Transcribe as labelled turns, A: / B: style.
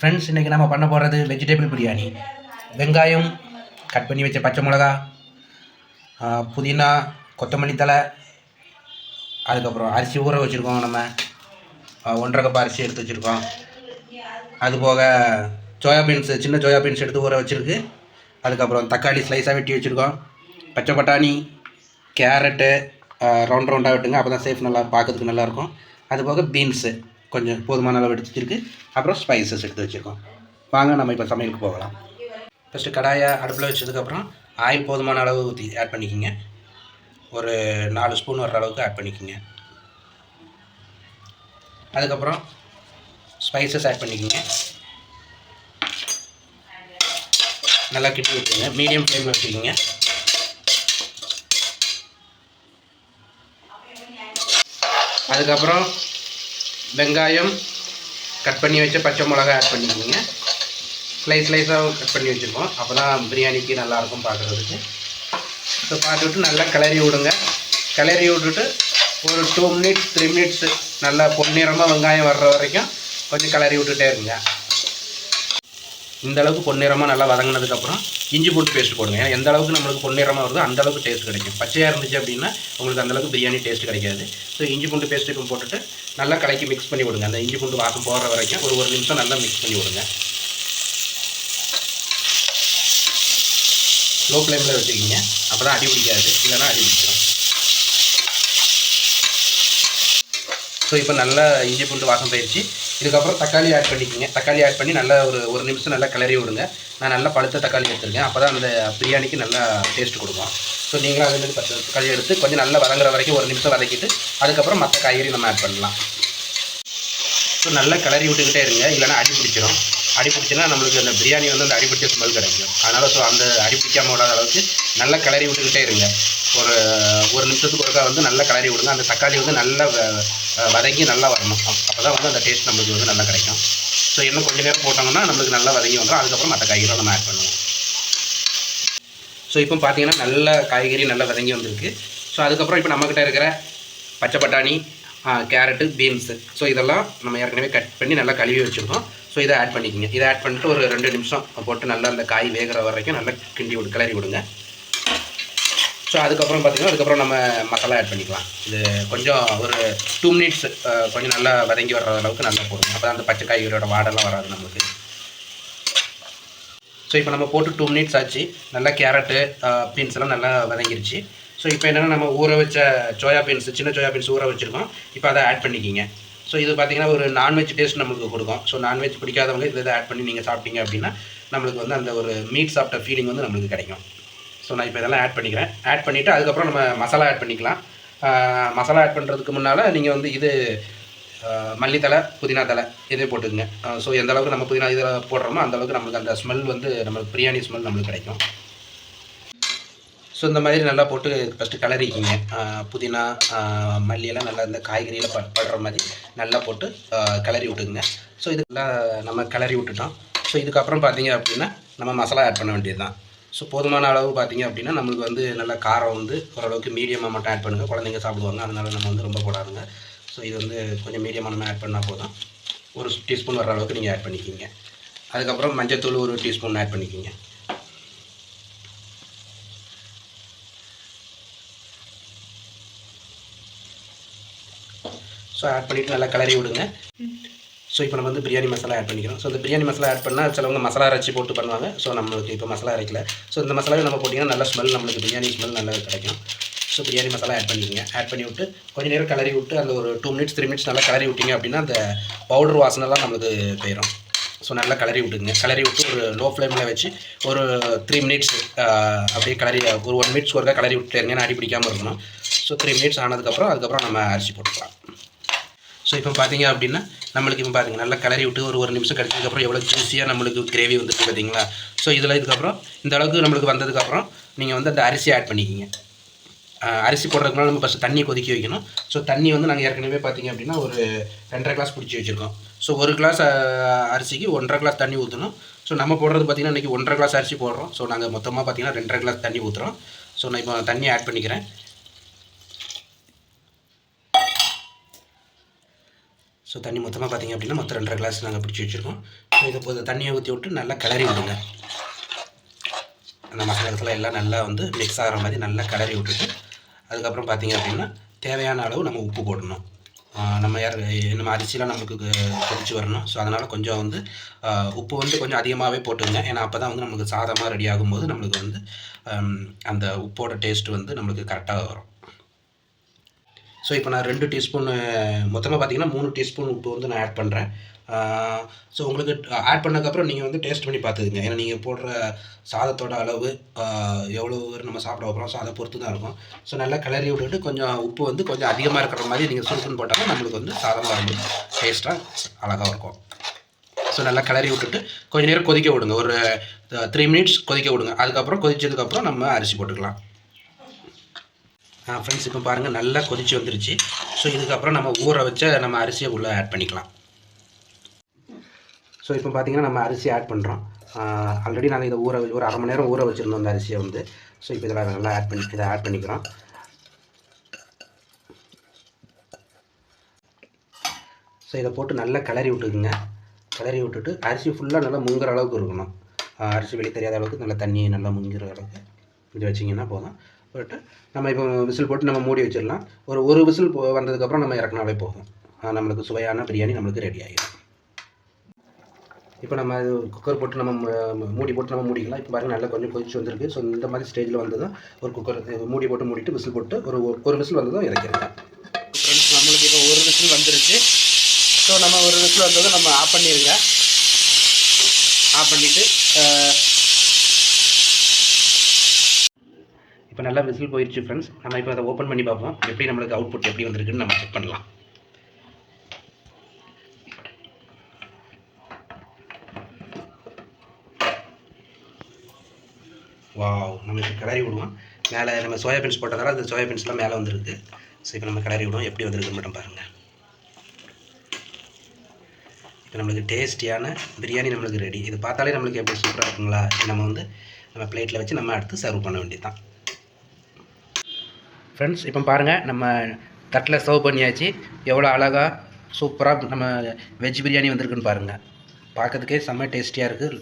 A: Friends இன்றைக்கி நம்ம பண்ண போகிறது வெஜிடபிள் பிரியாணி வெங்காயம் கட் பண்ணி வச்ச பச்சை மிளகா புதினா கொத்தமல்லி தழை அதுக்கப்புறம் அரிசி ஊற வச்சுருக்கோம் நம்ம. ஒன்றரை கப் அரிசி எடுத்து வச்சுருக்கோம். அது போக சோயா பீன்ஸ் சின்ன சோயா பீன்ஸ் எடுத்து ஊற வச்சுருக்கு. அதுக்கப்புறம் தக்காளி ஸ்லைஸாக வெட்டி வச்சுருக்கோம். பச்சை பட்டாணி கேரட்டு ரவுண்ட் ரவுண்டாக வெட்டுங்க. அப்போ தான் சேஃப் நல்லா பார்க்கறதுக்கு நல்லாயிருக்கும் அது போக பீன்ஸு கொஞ்சம் போதுமான அளவு எடுத்து வச்சுருக்கு. அப்புறம் ஸ்பைசஸ் எடுத்து வச்சுருக்கோம். வாங்க நம்ம இப்போ சமையலுக்கு போகலாம். ஃபஸ்ட்டு கடாயை அடுப்பில் வச்சதுக்கப்புறம் ஆயில் போதுமான அளவு ஊற்றி ஆட் பண்ணிக்கோங்க. ஒரு நாலு ஸ்பூன் வர்ற அளவுக்கு ஆட் பண்ணிக்கோங்க. அதுக்கப்புறம் ஸ்பைசஸ் ஆட் பண்ணிக்கோங்க. நல்லா கிட்டி விட்டுருங்க. மீடியம் ஃப்ளேமில் வச்சுக்கோங்க. அதுக்கப்புறம் வெங்காயம் கட் பண்ணி வச்ச பச்சை மிளகா ஆட் பண்ணிக்கோங்க. ஸ்லைஸ் ஸ்லைஸாக கட் பண்ணி வச்சுருக்கோம். அப்போ தான் பிரியாணிக்கு நல்லாயிருக்கும் பார்க்குறதுக்கு. ஸோ பார்த்துட்டு நல்லா கிளறி விடுங்க. கிளறி விட்டுட்டு ஒரு டூ மினிட்ஸ் த்ரீ மினிட்ஸு நல்லா பொன்னிறமாக வெங்காயம் வர்ற வரைக்கும் கொஞ்சம் கிளறி விட்டுட்டே இருங்க. இந்த அளவுக்கு பொன்னிறமாக நல்லா வதங்கினதுக்கப்புறம் இஞ்சி பூண்டு பேஸ்ட் போடுங்க. ஏன்னா எந்த அளவுக்கு நம்மளுக்கு பொன்னிறமாக வருதோ அந்த அளவுக்கு டேஸ்ட் கிடைக்கும். பச்சையாக இருந்துச்சு அப்படின்னா உங்களுக்கு அந்தளவுக்கு பிரியாணி டேஸ்ட் கிடைக்காது. ஸோ இஞ்சி பூண்டு பேஸ்ட்டுக்கும் போட்டுட்டு நல்லா கலக்கி மிக்ஸ் பண்ணி விடுங்க. அந்த இஞ்சி பூண்டு வாசம் போகிற வரைக்கும் ஒரு ஒரு நிமிஷம் நல்லா மிக்ஸ் பண்ணி விடுங்க. லோ ஃப்ளேமில் வச்சுக்கிங்க அப்போ தான் அடி பிடிக்காது. இல்லைன்னா அடி பிடிச்சிடும் ஸோ இப்போ நல்லா இஞ்சி பூண்டு வாசம் போயிடுச்சு இதுக்கப்புறம் தக்காளி ஆட் பண்ணிக்கோங்க. தக்காளி ஆட் பண்ணி நல்லா ஒரு ஒரு நிமிஷம் நல்லா கிளறி விடுங்க. நான் நல்லா பழுத்த தக்காளி எடுத்துருக்கேன். அப்போ தான் அந்த பிரியாணிக்கு நல்லா டேஸ்ட் கொடுக்கும். ஸோ நீங்களும் அதே பத்து தக்காளி எடுத்து கொஞ்சம் நல்லா வதங்குற வரைக்கும் ஒரு நிமிஷம் வதக்கிட்டு அதுக்கப்புறம் மற்ற காய்கறி நம்ம ஆட் பண்ணலாம். ஸோ நல்லா கிளறி விட்டுக்கிட்டே இருங்க. இல்லைன்னா அடி பிடிச்சிடும் அடி பிடிச்சினா நம்மளுக்கு அந்த பிரியாணி வந்து அந்த அடி பிடிச்ச ஸ்மெல் கிடைக்கும். அதனால் ஸோ அந்த அடி பிடிக்காம விடாத அளவுக்கு நல்லா கிளறி விட்டுக்கிட்டே இருங்க. ஒரு ஒரு நிமிஷத்துக்கு ஒருக்கா வந்து நல்லா கிளறி விடுங்க. அந்த தக்காளி வந்து நல்லா வதங்கி நல்லா வரணும். அப்போ தான் வந்து அந்த டேஸ்ட் நம்மளுக்கு வந்து நல்லா கிடைக்கும். ஸோ இன்னும் கொஞ்சம் நேரம் போட்டோம்னா நம்மளுக்கு நல்லா வதங்கி வந்துடும் அதுக்கப்புறம் மற்ற காய்கறி நம்ம ஆட் பண்ணுவோம். ஸோ இப்போ பார்த்தீங்கன்னா நல்ல காய்கறி நல்லா வதங்கி வந்திருக்கு. ஸோ அதுக்கப்புறம் இப்போ நம்மக்கிட்ட இருக்கிற பச்சை பட்டாணி கேரட்டு பீன்ஸு. ஸோ இதெல்லாம் நம்ம ஏற்கனவே கட் பண்ணி நல்லா கழுவி வச்சுருக்கோம். ஸோ இதை ஆட் பண்ணிக்கோங்க. இதை ஆட் பண்ணிட்டு ஒரு ரெண்டு நிமிஷம் போட்டு நல்லா அந்த காய் வேகிற வரைக்கும் நல்லா கிண்டி விடு கிளறி விடுங்க. ஸோ அதுக்கப்புறம் பார்த்திங்கன்னா அதுக்கப்புறம் நம்ம மசாலா ஆட் பண்ணிக்கலாம். இது கொஞ்சம் ஒரு டூ மினிட்ஸ் கொஞ்சம் நல்லா வதங்கி வர்ற அளவுக்கு நல்லா போடுங்க. அப்போ அந்த பச்சை காய்கறியோட வாடெல்லாம் வராது நம்மளுக்கு. ஸோ இப்போ நம்ம போட்டு டூ மினிட்ஸ் ஆச்சு. நல்லா கேரட்டு பீன்ஸ் எல்லாம் நல்லா வதங்கிருச்சு. ஸோ இப்போ என்னென்னா நம்ம ஊற வச்ச சோயா பீன்ஸ் சின்ன சோயா பீன்ஸ் ஊற வச்சுருக்கோம். இப்போ அதை ஆட் பண்ணிக்கிங்க. ஸோ இது பார்த்தீங்கன்னா ஒரு நான்வெஜ் டேஸ்ட் நம்மளுக்கு கொடுக்கும். ஸோ நான்வெஜ் பிடிக்காதவங்க இதை ஆட் பண்ணி நீங்கள் சாப்பிட்டீங்க அப்படின்னா நம்மளுக்கு வந்து அந்த ஒரு மீட் சாப்பிட்ட ஃபீலிங் வந்து நம்மளுக்கு கிடைக்கும். ஸோ நான் இப்போ இதெல்லாம் ஆட் பண்ணிக்கிறேன். ஆட் பண்ணிவிட்டு அதுக்கப்புறம் நம்ம மசாலா ஆட் பண்ணிக்கலாம். மசாலா ஆட் பண்ணுறதுக்கு முன்னால் நீங்கள் வந்து இது மல்லித்தலை புதினா தலை இதே போட்டுக்குங்க. ஸோ எந்த அளவுக்கு நம்ம புதினா இதில் போடுறோமோ அந்த அளவுக்கு நம்மளுக்கு அந்த ஸ்மெல் வந்து நம்மளுக்கு பிரியாணி ஸ்மெல் நம்மளுக்கு கிடைக்கும். ஸோ இந்த மாதிரி நல்லா போட்டு ஃபஸ்ட்டு கிளறிக்கிங்க புதினா மல்லியெல்லாம் நல்லா இந்த காய்கறியில் ப படுற மாதிரி நல்லா போட்டு ஆஹ் கிளறி விட்டுக்குங்க. ஸோ இதுக்கெல்லாம் நம்ம கிளறி விட்டுட்டோம். ஸோ இதுக்கப்புறம் பார்த்தீங்க அப்படின்னா நம்ம மசாலா ஆட் பண்ண வேண்டியது தான் ஸோ போதுமான அளவு பார்த்தீங்க அப்படின்னா நம்மளுக்கு வந்து நல்லா காரம் வந்து ஓரளவுக்கு மீடியமாக மட்டும் ஆட் பண்ணுங்கள் குழந்தைங்க சாப்பிடுவாங்க. அதனால் நம்ம வந்து ரொம்ப போடாதுங்க. ஸோ இது வந்து கொஞ்சம் மீடியமாக நம்ம ஆட் பண்ணால் போதும். ஒரு டீஸ்பூன் வர அளவுக்கு நீங்கள் ஆட் பண்ணிக்கிங்க. அதுக்கப்புறம் மஞ்சத்தூள் ஒரு டீஸ்பூன் ஆட் பண்ணிக்கிங்க. ஸோ ஆட் பண்ணிவிட்டு நல்லா கிளறி விடுங்க. ஸோ இப்போ நம்ம வந்து பிரியாணி மசாலா ஆட் பண்ணிக்கிறோம். ஸோ இந்த பிரியாணி மசாலா ஆட் பண்ணால் சிலவங்க மசாலா அரைச்சி போட்டு பண்ணுவாங்க. ஸோ நம்மளுக்கு இப்போ மசாலா அரைக்கல. ஸோ இந்த மசாலாவே நம்ம போட்டிங்கன்னா நல்ல ஸ்மெல் நம்மளுக்கு பிரியாணி ஸ்மெல் நல்லா கிடைக்கும். ஸோ பிரியாணி மசாலா ஆட் பண்ணிக்கோங்க. ஆட் பண்ணி விட்டு கொஞ்சம் நேரம் கலரி விட்டு அந்த ஒரு டூ மினிட்ஸ் த்ரீ மினிட்ஸ் நல்லா கலரி விட்டிங்க அப்படின்னா அந்த பவுடர் வாசனைலாம் நம்மளுக்கு போயிடும் ஸோ நல்லா கலரி விட்டுங்க கலரி விட்டு ஒரு லோ ஃப்ளேமில் வச்சு ஒரு த்ரீ மினிட்ஸ் அப்படியே கலரி ஒரு ஒன் மினிட்ஸ் ஒருக்கா கலரி விட்டு இருங்க அடி பிடிக்காமல் இருக்கணும். ஸோ த்ரீ மினிட்ஸ் ஆனதுக்கப்புறம் அதுக்கப்புறம் நம்ம அரிசி போட்டுக்கலாம். ஸோ இப்போ பார்த்தீங்க அப்படின்னா நம்மளுக்கு இப்போ பாருங்கள் நல்லா கிளறி விட்டு ஒரு ஒரு நிமிஷம் கிடச்சதுக்கப்புறம் எவ்வளோ ஜூஸியாக நம்மளுக்கு கிரேவி வந்துருக்கு பார்த்தீங்களா ஸோ இதில் இதுக்கப்புறம் இந்த அளவுக்கு நம்மளுக்கு வந்ததுக்கப்புறம் நீங்கள் வந்து அந்த அரிசி ஆட் பண்ணிக்கிங்க. அரிசி போடுறதுக்குனால நம்ம ஃபஸ்ட்டு தண்ணி கொதிக்க வைக்கணும். ஸோ தண்ணி வந்து நாங்கள் ஏற்கனவே பார்த்தீங்க அப்படின்னா ஒரு ரெண்டரை கிளாஸ் பிடிச்சி வச்சுருக்கோம். ஸோ ஒரு கிளாஸ் அரிசிக்கு ஒன்றரை கிளாஸ் தண்ணி ஊற்றணும் ஸோ நம்ம போடுறது பார்த்திங்கன்னா இன்றைக்கி ஒன்றரை கிளாஸ் அரிசி போடுறோம். ஸோ நாங்கள் மொத்தமாக பார்த்தீங்கன்னா ரெண்டரை கிளாஸ் தண்ணி ஊற்றுறோம் ஸோ நான் இப்போ தண்ணி ஆட் பண்ணிக்கிறேன். ஸோ தண்ணி மொத்தமாக பார்த்தீங்க அப்படின்னா மொத்தம் ரெண்டரை கிளாஸ் நாங்கள் பிடிச்சி வச்சுருக்கோம். ஸோ இதை போது தண்ணியை ஊற்றி விட்டு நல்லா கிளறி விடுங்க. அந்த மசாலத்தில் எல்லாம் நல்லா வந்து மிக்ஸ் ஆகிற மாதிரி நல்லா கிளறி விட்டுட்டு அதுக்கப்புறம் பார்த்தீங்க அப்படின்னா தேவையான அளவு நம்ம உப்பு போடணும். நம்ம யார் நம்ம அரிசிலாம் நமக்கு கொதிச்சு வரணும். ஸோ அதனால் கொஞ்சம் வந்து உப்பு வந்து கொஞ்சம் அதிகமாகவே போட்டுங்க ஏன்னா அப்போ தான் வந்து நம்மளுக்கு சாதமாக ரெடி ஆகும்போது நம்மளுக்கு வந்து அந்த உப்போட டேஸ்ட் வந்து நம்மளுக்கு கரெக்டாக வரும். ஸோ இப்போ நான் ரெண்டு டீஸ்பூன் மொத்தமாக பார்த்தீங்கன்னா மூணு டீஸ்பூன் உப்பு வந்து நான் ஆட் பண்ணுறேன் ஸோ உங்களுக்கு ஆட் பண்ணதுக்கப்புறம் நீங்கள் வந்து டேஸ்ட் பண்ணி பார்த்துக்குங்க ஏன்னா நீங்கள் போடுற சாதத்தோட அளவு எவ்வளோ நம்ம சாப்பிட போகிறோம் ஸோ அதை பொறுத்து தான் இருக்கும். ஸோ நல்லா கிளறி விட்டுட்டு கொஞ்சம் உப்பு வந்து கொஞ்சம் அதிகமாக இருக்கிற மாதிரி நீங்கள் சுருக்குன்னு போட்டாலும் நம்மளுக்கு வந்து சாதமாக இருக்கும் டேஸ்ட்டாக அழகாக இருக்கும். ஸோ நல்லா கிளறி விட்டுட்டு கொஞ்ச நேரம் கொதிக்க விடுங்க. ஒரு த்ரீ மினிட்ஸ் கொதிக்க விடுங்க. அதுக்கப்புறம் கொதிச்சதுக்கப்புறம் நம்ம அரிசி போட்டுக்கலாம். ஃப்ரெண்ட்ஸ் இப்போ பாருங்கள் நல்லா கொதிச்சு வந்துருச்சு. ஸோ இதுக்கப்புறம் நம்ம ஊற வச்ச நம்ம அரிசியை உள்ளே ஆட் பண்ணிக்கலாம். ஸோ இப்போ பார்த்திங்கன்னா நம்ம அரிசி ஆட் பண்ணுறோம் ஆல்ரெடி நாங்கள் இதை ஊற வச்சு- ஒரு அரை மணி நேரம் ஊற வச்சுருந்தோம் அந்த அரிசியை வந்து. ஸோ இப்போ இதில் நல்லா ஆட் பண்ணி இதை ஆட் பண்ணிக்கிறோம். ஸோ இதை போட்டு நல்லா கிளறி விட்டுக்குங்க. கிளறி விட்டுட்டு அரிசி ஃபுல்லாக நல்லா முங்குற அளவுக்கு இருக்கணும். அரிசி வெளியே தெரியாத அளவுக்கு நல்லா தண்ணி நல்லா முங்குற அளவுக்கு. இது வச்சிங்கன்னா போதும். போட்டு நம்ம இப்போ விசில் போட்டு நம்ம மூடி வச்சிடலாம். ஒரு ஒரு விசில் போ வந்ததுக்கப்புறம் நம்ம இறக்குனாலே போதும். நம்மளுக்கு சுவையான பிரியாணி நம்மளுக்கு ரெடி ஆகிடும் இப்போ நம்ம குக்கர் போட்டு நம்ம மூடி போட்டு நம்ம மூடிக்கலாம். இப்போ பாருங்கள் நல்லா கொஞ்சம் கொதிச்சு வந்திருக்கு. ஸோ இந்த மாதிரி ஸ்டேஜில் வந்ததும் ஒரு குக்கர் மூடி போட்டு மூடிட்டு விசில் போட்டு ஒரு ஒரு- ஒரு விசில் வந்ததும் இறக்கிடுங்க ஃப்ரெண்ட்ஸ் நம்மளுக்கு இப்போ ஒரு விசில் வந்துருச்சு. ஸோ நம்ம ஒரு விசில் வந்ததும் நம்ம ஆஃப் பண்ணிடுங்க ஆஃப் பண்ணிவிட்டு இப்போ நல்லா விசில் போயிடுச்சு ஃப்ரெண்ட்ஸ் நம்ம இப்போ அதை ஓப்பன் பண்ணி பார்ப்போம். எப்படி நம்மளுக்கு அவுட்புட் எப்படி வந்திருக்குன்னு நம்ம செக் பண்ணலாம். வாவ் நம்ம இப்போ கிளறி விடுவோம். மேலே நம்ம சோயாபீன்ஸ் போட்டதால அந்த சோயாபீன்ஸ்லாம் மேலே வந்திருக்கு. ஸோ இப்போ நம்ம கிளறி விடுவோம். எப்படி வந்திருக்குன்னு மட்டும் பாருங்கள் இப்போ நம்மளுக்கு டேஸ்டியான பிரியாணி நம்மளுக்கு ரெடி இது பார்த்தாலே நம்மளுக்கு எப்படி சூப்பராக இருக்குங்களா? நம்ம வந்து நம்ம பிளேட்டில் வச்சு நம்ம அடுத்து சர்வ் பண்ண வேண்டியது தான் ஃப்ரெண்ட்ஸ் இப்போ பாருங்கள் நம்ம தட்டில் சர்வ் பண்ணியாச்சு. எவ்வளோ அழகாக சூப்பராக நம்ம வெஜ் பிரியாணி வந்திருக்குன்னு பாருங்கள் பார்க்கறதுக்கே செம்ம டேஸ்டியாக இருக்குது